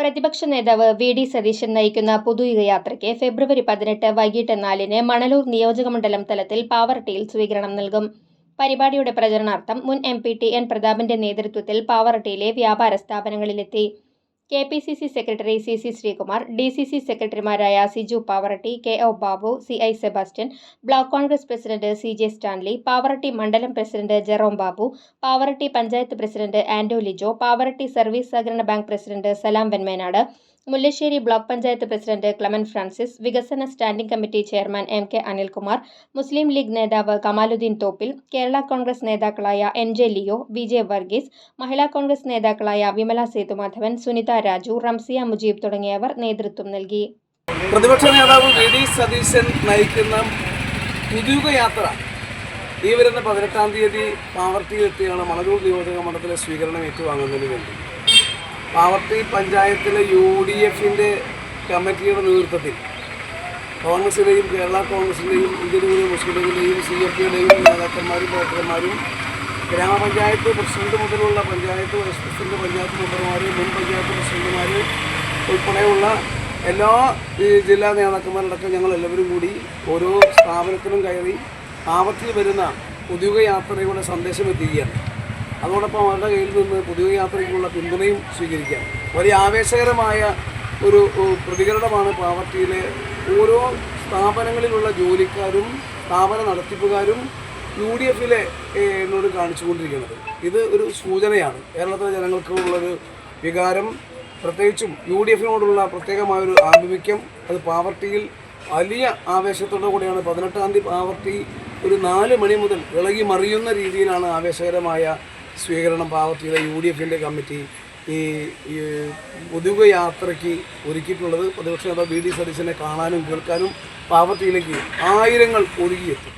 പ്രതിപക്ഷ നേതാവ് V D Satheesan നയിക്കുന്ന പുതുയുഗയാത്രയ്ക്ക് ഫെബ്രുവരി പതിനെട്ട് വൈകിട്ട് നാലിന് മണലൂർ നിയോജകമണ്ഡലം തലത്തിൽ പാവറട്ടിയിൽ സ്വീകരണം നൽകും. പരിപാടിയുടെ പ്രചരണാർത്ഥം മുൻ എം പി ടി എൻ പ്രതാപന്റെ നേതൃത്വത്തിൽ പാവറട്ടിയിലെ വ്യാപാര സ്ഥാപനങ്ങളിലെത്തി. K P C C secretary C C Sreekumar D C C സെക്രട്ടറിമാരായ Siju Pavaratty K O Babu C I Sebastian block Congress president C J Stanley Pavaratty മണ്ഡലം president Jerome Babu Pavaratty panchayat president Ando Lijo Pavaratty service സഹകരണ bank president Salam Venmenad Mullassery block panchayat president Clemen Francis വികസന standing committee chairman M K Anilkumar Muslim League നേതാവ് കമാലുദ്ദീൻ തോപ്പിൽ കേരള കോൺഗ്രസ് നേതാക്കളായ N J Leo V J Varghese Mahila Congress നേതാക്കളായ വിമല സേതുമാധവൻ സുനിത രാജു റംസിയ മുജീബ് തുടങ്ങിയവർ നേതൃത്വം നൽകി. പ്രതിപക്ഷ നേതാവ് വി ഡി സതീശൻ നയിക്കുന്ന പുതുയുഗ യാത്ര ഈ വരുന്ന പതിനെട്ടാം തീയതി പാവർട്ടിയിലെത്തിയാണ് മണലൂർ നിയോജക മണ്ഡലത്തിലെ സ്വീകരണം ഏറ്റുവാങ്ങുന്നതിന് വേണ്ടി. പാവർട്ടി പഞ്ചായത്തിലെ യു ഡി എഫിന്റെ കമ്മിറ്റിയുടെ നേതൃത്വത്തിൽ കോൺഗ്രസിലെയും കേരള കോൺഗ്രസിന്റെയും ഇന്ത്യൻ യൂണിയൻ മുസ്ലിം ലീഗിന്റെയും സി എഫ് പിയുടെയും നേതാക്കന്മാരും പ്രവർത്തകന്മാരും ഗ്രാമപഞ്ചായത്ത് പ്രസിഡന്റ് മുതലുള്ള പഞ്ചായത്ത് വൈസ് പ്രസിഡന്റ് പഞ്ചായത്ത് മെമ്പർമാർ മുൻ പഞ്ചായത്ത് പ്രസിഡന്റുമാർ ഉൾപ്പെടെയുള്ള എല്ലാ ജില്ലാ നേതാക്കന്മാരടക്കം ഞങ്ങൾ എല്ലാവരും കൂടി ഓരോ സ്ഥാപനത്തിലും കയറി ആപത്തിൽ വരുന്ന പുതിയ യാത്രയുടെ സന്ദേശം എത്തിക്കുകയാണ് അതോടൊപ്പം അവരുടെ കയ്യിൽ നിന്ന് പുതിയ യാത്രയ്ക്കുള്ള പിന്തുണയും സ്വീകരിക്കാം. വലിയ ആവേശകരമായ ഒരു പ്രതികരണമാണ് പാവർട്ടിയിലെ ഓരോ സ്ഥാപനങ്ങളിലുള്ള ജോലിക്കാരും സ്ഥാപന നടത്തിപ്പുകാരും യു ഡി എഫിലെ എന്നോട് കാണിച്ചുകൊണ്ടിരിക്കുന്നത്. ഇത് ഒരു സൂചനയാണ്. കേരളത്തിലെ ജനങ്ങൾക്കുള്ളൊരു വികാരം പ്രത്യേകിച്ചും യു ഡി എഫിനോടുള്ള പ്രത്യേകമായൊരു ആഭിമുഖ്യം അത് പാവർട്ടിയിൽ വലിയ ആവേശത്തോടു കൂടിയാണ്. പതിനെട്ടാം തീയതി പാവർട്ടി ഒരു നാല് മണി മുതൽ ഇളകി മറിയുന്ന രീതിയിലാണ് ആവേശകരമായ സ്വീകരണം പാവർട്ടിയിലെ യു ഡി എഫിന്റെ കമ്മിറ്റി ഈ ഈ യാത്രയ്ക്ക് ഒരുക്കിയിട്ടുള്ളത് പ്രതിപക്ഷ നേതാവ് വി ഡി സതീശനെ കാണാനും കേൾക്കാനും പാവർട്ടിയിലേക്ക് ആയിരങ്ങൾ ഒഴുകിയെത്തും.